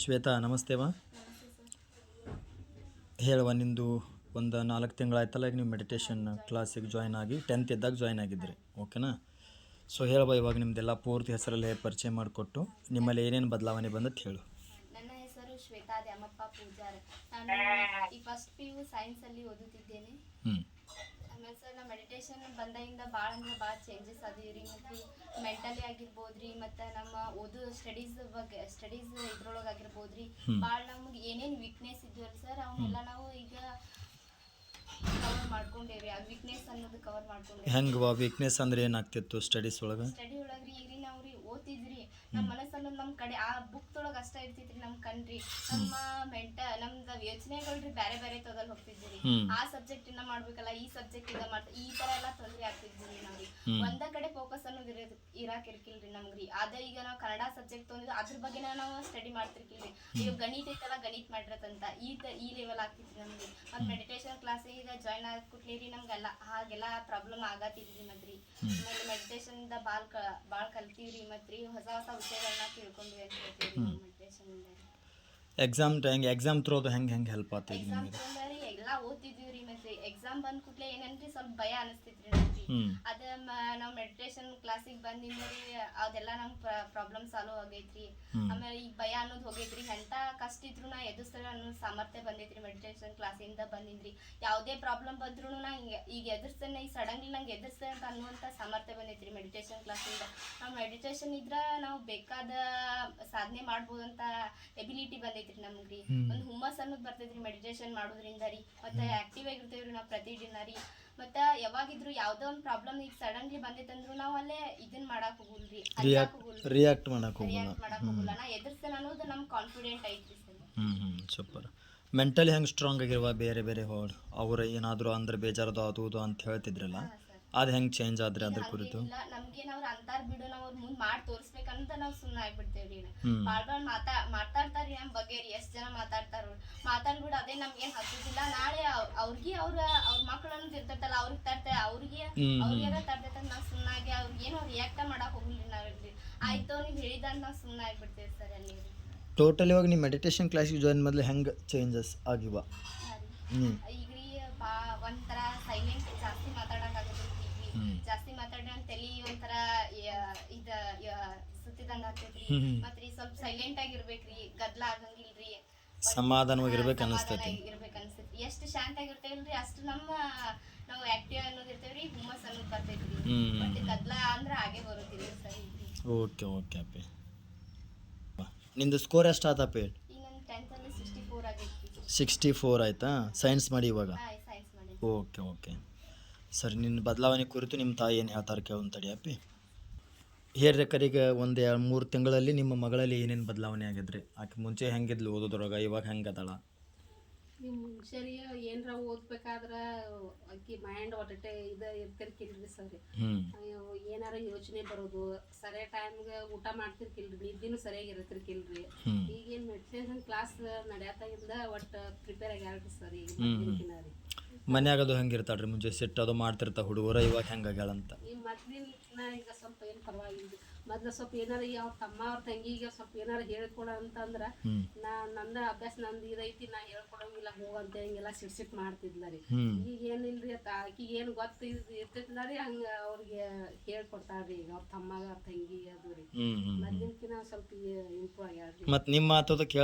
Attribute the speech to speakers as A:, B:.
A: ಶ್ವೇತಾ ನಮಸ್ತೆವಾ ಹೇಳುವ ನಿಂದು ಒಂದು ನಾಲ್ಕು ತಿಂಗಳಾಯ್ತಲ್ಲ ಈಗ ನೀವು ಮೆಡಿಟೇಷನ್ ಕ್ಲಾಸಿಗೆ ಜಾಯ್ನ್ ಆಗಿ ಟೆಂತ್ ಇದ್ದಾಗ ಜಾಯ್ನ್ ಆಗಿದ್ರಿ. ಓಕೆನಾ ಸೊ ಹೇಳುವ ಇವಾಗ ನಿಮ್ಮದೆಲ್ಲ ಪೂರ್ತಿ ಹೆಸರಲ್ಲಿ ಪರಿಚಯ ಮಾಡಿಕೊಟ್ಟು ನಿಮ್ಮಲ್ಲಿ ಏನೇನು ಬದಲಾವಣೆ ಬಂದಂತ ಹೇಳು.
B: ನನ್ನ ಹೆಸರು ಶ್ವೇತಾ ದ್ಯಾಮಪ್ಪ ಪೂಜಾರ್. ನಾನು ಈ ಫಸ್ಟ್ ಪಿ ಯು ಸೈನ್ಸಲ್ಲಿ ಓದುತ್ತಿದ್ದೇನೆ.
A: ಹ್ಞೂ
B: ಆಮೇಲೆ ಸರ್ ನಮ್ಮ ಮೆಡಿಟೇಷನ್ ಬಂದಾಗಿಂದ ಭಾಳ ಅಂದ್ರೆ ಭಾಳ ಚೇಂಜಸ್ ಅದೀವಿ ರೀ. ಮತ್ತು ಮೆಂಟಲಿ ಆಗಿರ್ಬೋದು ರೀ ಮತ್ತು ನಮ್ಮ ಓದು ಸ್ಟಡೀಸ್ ಬಗ್ಗೆ ಸ್ಟಡೀಸ್ ಇದ್ರೊಳಗೆ ಆಗಿರ್ಬೋದು ರೀ. ಭಾಳ ನಮ್ಗೆ ಏನೇನು ವೀಕ್ನೆಸ್ ಇದ್ವಲ್ಲ ಸರ್ ಅವನ್ನೆಲ್ಲ ನಾವು ಈಗ ಕವರ್ ಮಾಡ್ಕೊಂಡೇವ್ರಿ ಆ ವೀಕ್ನೆಸ್ ಅನ್ನೋದು ಕವರ್ ಮಾಡ್ಕೊಂಡೇವಿ
A: ಹೆಂಗೆ ವೀಕ್ನೆಸ್ ಅಂದ್ರೆ ಏನಾಗ್ತಿತ್ತು ಸ್ಟಡೀಸ್ ಒಳಗೆ
B: ಒಳಗ್ರಿ ಈಗ ರೀ ನಾವು ರೀ ಓದ್ತಿದ್ರಿ ನಮ್ಮ ಮನಸ್ಸನ್ನು ನಮ್ಮ ಕಡೆ ಆ ಬುಕ್ ತೊಳಗ ಅಷ್ಟೇ ಇರ್ತಿತ್ರಿ ನಮ್ಮ ಕಣ್ರಿ ನಮ್ಮ ಮೆಂಟ ನಮ್ದು ಯೋಚನೆಗಳ್ರಿ ಬೇರೆ ಬೇರೆ ತೊಗಲ್ ಹೋಗ್ತಿದ್ರಿ. ಆ ಸಬ್ಜೆಕ್ಟ್ ಇನ್ನ ಮಾಡ್ಬೇಕಲ್ಲ ಈ ಸಬ್ಜೆಕ್ಟ್ ಇಂದ ಮಾಡ್ ಈ ತರ ಎಲ್ಲ ತೊಂದ್ರೆ ಆಗ್ತಿದ್ವಿ ನಾವ್ರಿ. ಒಂದ ಕಡೆ ಫೋಕಸ್ ಅನ್ನೋದು ಇರೋದು ಇರಾಕ್ ಇರ್ಕಿಲ್ರಿ ನಮ್ಗ್ರಿ. ಅದ ಈಗ ನಾವು ಕನ್ನಡ ಸಬ್ಜೆಕ್ಟ್ ತೊಂದ್ರೆ ಅದ್ರ ಬಗ್ಗೆ ನಾವು ಸ್ಟಡಿ ಮಾಡ್ತಿರ್ಕಿಲ್ರಿ. ಈಗ ಗಣಿತ ಐತಲ್ಲ ಗಣಿತ ಮಾಡಿರತ್ತಂತ ಈ ಈ ಲೆವೆಲ್ ಆಗ್ತಿತ್ತು ನಮ್ಗೆ. ಮತ್ತೆ ಮೆಡಿಟೇಷನ್ ಕ್ಲಾಸ್ ಈಗ ಜಾಯ್ನ್ ಆಗ ಕುಟ್ಲಿರಿ ನಮ್ಗೆಲ್ಲ ಹಾಗೆಲ್ಲ ಪ್ರಾಬ್ಲಮ್ ಆಗತ್ತಿದ್ರಿ ಮದ್ರಿ ಆಮೇಲೆ ಮೆಡಿಟೇಷನ್ ಇಂದ ಬಾಳ್ ಬಾಳ್ ಕಲ್ತೀವ್ರಿ ಮತ್ರಿ. ಹೊಸ ಹೊಸ
A: ಎಕ್ಸಾಮ್ ಹೆಂಗೆ ಎಕ್ಸಾಮ್ ತ್ರೋದು ಹೆಂಗೆ ಹೆಂಗೆ ಹೆಲ್ಪ್
B: ಎಕ್ಸಾಮ್
A: ನಿಮಗೆ?
B: ಎಲ್ಲ ಓದ್ತಿದ್ವಿ ರೀ ಮತ್ತೆ ಎಕ್ಸಾಮ್ ಬಂದ ಕೂಡಲೇ ಏನಂದ್ರೆ ಸ್ವಲ್ಪ ಭಯ ಅನಿಸ್ತಿತ್ರಿ ಅದ ನಾವ್ ಮೆಡಿಟೇಷನ್ ಕ್ಲಾಸಿಗೆ ಬಂದಿಂದ ರೀ ಅದೆಲ್ಲ ನಮ್ ಪ್ರಾಬ್ಲಮ್ ಸಾಲ್ವ್ ಆಗೈತ್ರಿ. ಆಮೇಲೆ ಈ ಭಯ ಅನ್ನೋದು ಹೋಗೈತ್ರಿ. ಎಂತ ಕಷ್ಟ ಇದ್ರು ನಾ ಎದುರಿಸ್ತಾರೆ ಅನ್ನೋ ಸಾಮರ್ಥ್ಯ ಬಂದೈತ್ರಿ ಮೆಡಿಟೇಷನ್ ಕ್ಲಾಸಿಂದ ಬಂದಿಂದ್ರಿ ಯಾವುದೇ ಪ್ರಾಬ್ಲಮ್ ಬಂದ್ರು ನಾ ಈಗ ಎದುರ್ಸ್ತೇನೆ ಈಗ ಸಡನ್ಲಿ ನಂಗೆ ಎದುರ್ಸ್ತೇನೆ ಅಂತ ಅನ್ನುವಂಥ ಸಾಮರ್ಥ್ಯ ಬಂದೈತ್ರಿ ಮೆಡಿಟೇಷನ್ ಕ್ಲಾಸಿಂದ ನಾವು ಮೆಡಿಟೇಷನ್ ಇದ್ರ ನಾವು ಬೇಕಾದ ಸಾಧನೆ ಮಾಡ್ಬೋದಂತ ಎಬಿಲಿಟಿ ಬಂದೈತ್ರಿ ನಮ್ಗ್ರಿ. ಒಂದು ಹುಮ್ಮಸ್ ಅನ್ನೋದು ಬರ್ತೈತ್ರಿ ಮೆಡಿಟೇಷನ್ ಮಾಡೋದ್ರಿಂದ ರೀ ಮತ್ತೆ ಆಕ್ಟಿವ್ ಆಗಿರ್ತೇವ್ರಿ ನಾವು ಪ್ರತಿದಿನ ರೀ. ಮತ್ತ ಯಾವಾಗಿದ್ರು ಯಾವುದೋ ಒಂದು ಪ್ರಾಬ್ಲಮ್ ಈಗ ಸಡನ್ಲಿ ಬಂದೈತಂದ್ರು ನಾವು ಅಲ್ಲೇ ಇದನ್ನ ಮಾಡಕ್ ಹೋಗುಲ್ರಿ
A: ರಿಯಾಕ್ಟ್ ರಿಯಾಕ್ಟ್ ಮಾಡಕ್ಕೆ ಹೋಗಲ್ಲ.
B: ರಿಯಾಕ್ಟ್ ಮಾಡಕ್ ಹೋಗಲ್ಲ. ನಾ ಎದುರ್ಸ್ತೇನೆ ಅನ್ನೋದು ನಮ್ ಕಾನ್ಫಿಡೆಂಟ್ ಐತ್ರಿ ಸರ್.
A: ಹ್ಞೂ ಹ್ಞೂ ಸೂಪರ್ ಮೆಂಟಲಿ ಹೆಂಗೆ ಸ್ಟ್ರಾಂಗ್ ಆಗಿರುವ? ಬೇರೆ ಬೇರೆ ಹೋಡ್ ಅವ್ರು ಏನಾದರೂ ಅಂದ್ರೆ ಬೇಜಾರದು ಅದು ಇದು ಅಂತ ಹೇಳ್ತಿದ್ರಲ್ಲ. ಅದು ಹೆಂಗೆ ಚೇಂಜ್ ಆದ್ರೆ ಅದ್ರ ಕುರಿತು?
B: ನಮ್ಗೇನ್ ಅವ್ರ ಅಂತಾರ್ ಬಿಡು ನಾವ್ ಅವ್ರ ಮುಂದ್ ಮಾಡಿ ತೋರಿಸ್ಬೇಕಂತ ನಾವ್ ಸುಮ್ಮನೆ ಆಗ್ಬಿಡ್ತೇವ್ರಿ. ಬಾಳ್ ಬಾಳ್ ಮಾತಾ ಮಾತಾಡ್ತಾರ್ರಿ ನಮ್ ಬಗ್ಗೆ ರೀ ಎಷ್ಟ್ ಜನ ಮಾತಾಡ್ತಾರ ಮಾತಾಡ್ಬಿಡು ಅದೇ ನಮ್ಗೇನ್ ಹತ್ತುದಿಲ್ಲ. ನಾಳೆ ಅವ್- ಅವ್ರಿಗೆ ಅವ್ರ ಅವ್ರ ಮಕ್ಳು ಅನ್ನೋದು ಇರ್ತೈತಲ್ಲ ಅವ್ರಿಗೆ ತರ್ತೆ ಅವ್ರಿಗೆ
A: ಹ್ಮ್,
B: ಅವ್ರಿಗೆ ತರ್ತೈತ ನಾವ್ ಸುಮ್ನಾಗಿ ಅವ್ರಿಗೆ ಏನೋ ರಿಯಾಕ್ಟ್ ಮಾಡಕ್ ಹೋಗಿಲ್ರಿ ನಾವಿಲ್ರಿ ಆಯ್ತು ನೀವ್ ಹೇಳಿದಂತ ನಾವ್ ಸುಮ್ಮನೆ ಆಗ್ಬಿಡ್ತೇವೆ ಸರ್ ಅಲ್ಲಿ
A: ಟೋಟಲ್ ಇವಾಗ ನೀವು ಮೆಡಿಟೇಷನ್ ಕ್ಲಾಸಿಗೆ ಜಾಯಿನ್ ಮೊದಲು ಹೆಂಗ್ ಚೇಂಜಸ್ ಆಗಿವ? ಹ್ಞೂ
B: ಈಗ ರೀ ಬಾ ಒಂಥರ ಸೈಲೆಂಟ್ ಜಾಸ್ತಿ ಮಾತಾಡಿ ಅಂತ ತಲಿ ಒಂಥರ ಇದ ಸುತ್ತಿದಂಗ ಆಗ್ತೈತ್ರಿ. ಮತ್ರಿ ಸ್ವಲ್ಪ ಸೈಲೆಂಟ್ ಆಗಿರ್ಬೇಕ್ರಿ ಗದ್ಲ ಆಗಂಗಿಲ್ರಿ.
A: ಸಮಾಧಾನವಾಗಿರ್ಬೇಕು ಅನಿಸ್ತೈತಿ.
B: ಇರ್ಬೇಕು ಅನಿಸ್ತೈತಿ ಎಷ್ಟು ಶಾಂತ ಆಗಿರ್ತೇವಲ್ರಿ ಅಷ್ಟು ನಮ್ಮ ನಾವು ಆಕ್ಟಿವ್ ಅನ್ನೋದು ಇರ್ತೇವ್ರಿ ಹುಮ್ಮಸ್ ಅನ್ನೋದು ಬರ್ತೈತ್ರಿ. ಮತ್ತೆ ಗದ್ಲ ಅಂದ್ರ ಹಾಗೆ ಬರುತ್ತಿಲ್ಲ ಸರಿ
A: ಓಕೆ ಓಕೆ ಅಪ್ಪಿ. ನಿಂದು ಸ್ಕೋರ್ ಎಷ್ಟು ಆತಪ್ಪಿ
B: ಸಿಕ್ಸ್ಟಿ ಫೋರ್
A: ಆಯ್ತಾ? ಸೈನ್ಸ್ ಮಾಡಿ ಇವಾಗ?
B: ಸೈನ್ಸ್ ಮಾಡಿ.
A: Okay okay. ಸರಿ ನಿನ್ನ ಬದಲಾವಣೆ ಕುರಿತು ನಿಮ್ಮ ತಾಯಿ ಏನು ಹೇಳ್ತಾರೆ ಕೇಳೋನ್ ತಡಿ ಅಪ್ಪಿ. ಹೇಳ್ರಿ ಕರೀಗ ಒಂದು ಎರಡು ಮೂರು ತಿಂಗಳಲ್ಲಿ ನಿಮ್ಮ ಮಗಳಲ್ಲಿ ಏನೇನು ಬದಲಾವಣೆ ಆಗಿದ್ರಿ? ಆಕೆ ಮುಂಚೆ ಹೆಂಗಿದ್ಲು ಓದೋದ್ರೊಳಗೆ ಇವಾಗ ಹೆಂಗೆ ಅದಾಳ?
C: ನಿಮ್ಮ ಏನರ ಓದ್ಬೇಕಾದ್ರೆ ಅಕ್ಕಿ ಮೈಂಡ್ ಒಟ್ಟೆ ಇದ ಇರ್ತಿರ್ಕಿಲ್ರಿ ಸರ್. ಏನಾರ ಯೋಚನೆ ಬರೋದು ಸರಿಯಾದ ಟೈಮ್ಗೆ ಊಟ ಮಾಡ್ತಿರ್ಕಿಲ್ರಿ ನಿದ್ದಿನೂ ಸರಿಯಾಗಿ ಇರತಿರ್ಕಿಲ್ರಿ. ಈಗೇನು ಮೆಡಿಟೇಷನ್ ಕ್ಲಾಸ್ ನಡೆಯತ್ತಾಗಿಂದ ಒಟ್ಟು ಪ್ರಿಪೇರ್ ಆಗ್ಯಾರ ಸರ್ ಈಗ
A: ಹ್ಮ್. ಅದು ಹೆಂಗೆ ಇರ್ತಾಳ್ರಿ ಮುಂಚೆ ಸಿಟ್ಟು ಅದು ಮಾಡ್ತಿರ್ತಾ ಹುಡುಗರ ಇವಾಗ ಹೆಂಗೆ ಆಗ್ಯಾಳಂತ
C: ಈ ಮೊದ್ಲಿನ ಈಗ ಸ್ವಲ್ಪ ಏನು ಪರವಾಗಿಲ್ಲ ಮೊದ್ಲು ಸ್ವಲ್ಪ ಏನಾರ ಅವ್ರ ತಮ್ಮ ಅವ್ರ ತಂಗಿಗೆ ಸ್ವಲ್ಪ ಏನಾರ ಹೇಳ್ಕೊಡ ಅಂತಂದ್ರ ನಾ ನನ್ನ ಅಭ್ಯಾಸ ನಂದು ಇದೈತಿ ನಾ ಹೇಳ್ಕೊಡಂಗಿಲ್ಲ ಹೋಗಂತ ಹಿಂಗೆಲ್ಲ ಸಿಟ್ ಸಿಟ್ ಮಾಡ್ತಿದ್ಲ ರೀ
A: ಹ್ಞೂ
C: ಈಗ ಏನಿಲ್ರಿ ಅತ್ತ ಆಕಿಗೆ ಏನು ಗೊತ್ತ ಇರ್ತೈತಿಲ್ಲ ರೀ ಹಂಗ ಅವ್ರಿಗೆ ಹೇಳ್ಕೊಡ್ತಾಳ್ರಿ ಈಗ ಅವ್ರ ತಮ್ಮಗ ಅವ್ರ ತಂಗಿ ಅದು ರೀ. ಮೊದ್ಲಿನ್ಕಿನ ಸ್ವಲ್ಪ ಇಂಪ್ರೂವ್ ಆಗ್ಯಾಳ್ರಿ.
A: ಮತ್ತೆ ನಿಮ್ಮ ಮಾತದ ಕೇಳ